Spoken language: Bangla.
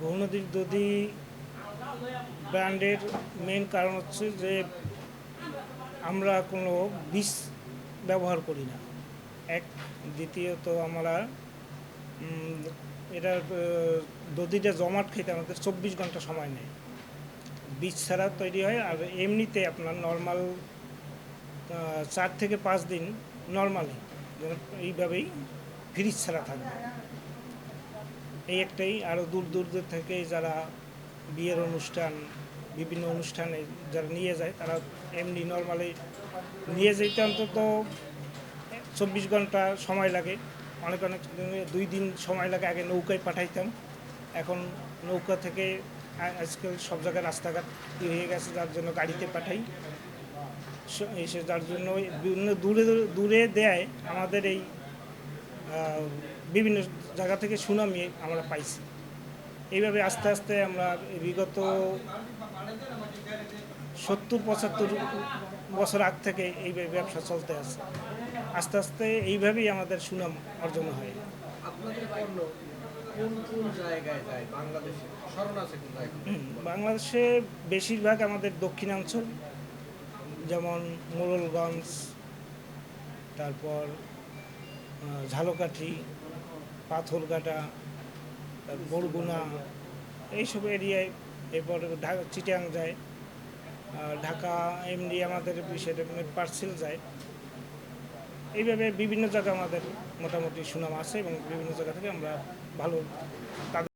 গৌনদীর দধি? ব্র্যান্ডের মেন কারণ হচ্ছে যে আমরা কোনো বিষ ব্যবহার করি না। এক, দ্বিতীয়ত আমরা এটার দধিটা জমাট খেতে আমাদের চব্বিশ ঘণ্টা সময় নেয়। বীজ ছাড়া তৈরি হয় আর এমনিতে আপনার নর্মাল চার থেকে পাঁচ দিন নর্মালি এইভাবেই ফ্রিজ ছাড়া থাকবে। এই একটাই আরও দূর দূর দূর থেকে যারা বিয়ের অনুষ্ঠান, বিভিন্ন অনুষ্ঠানে যারা নিয়ে যায়, তারা এমনি নর্মালি নিয়ে যেতে অন্তত চব্বিশ ঘণ্টা সময় লাগে। অনেক অনেক দুই দিন সময় লাগে, আগে নৌকায় পাঠাইতাম। এখন নৌকা থেকে আজকাল সব জায়গায় রাস্তাঘাট হয়ে গেছে, যার জন্য গাড়িতে পাঠাই। এসে যার জন্য বিভিন্ন দূরে দূরে দেয় আমাদের এই বিভিন্ন জায়গা থেকে সুনামি আমরা পাইছি। এইভাবে আস্তে আস্তে আমরা বিগত সত্তর পঁচাত্তর বছর আগ থেকে এই ব্যবসা চলতে আছে। আস্তে আস্তে এইভাবেই আমাদের সুনাম অর্জন হয়। বাংলাদেশে বেশিরভাগ আমাদের দক্ষিণাঞ্চল যেমন মোড়লগঞ্জ, তারপর ঝালকাঠি, পাথরঘাটা বরগুনা, এইসব এরিয়ায় এরপর ঢাকা চিটাং যায় ঢাকা এমনি আমাদের বিশেষ পার্সেল যায়। এইভাবে বিভিন্ন জায়গায় আমাদের মোটামুটি সুনাম আছে এবং বিভিন্ন জায়গা থেকে আমরা ভালো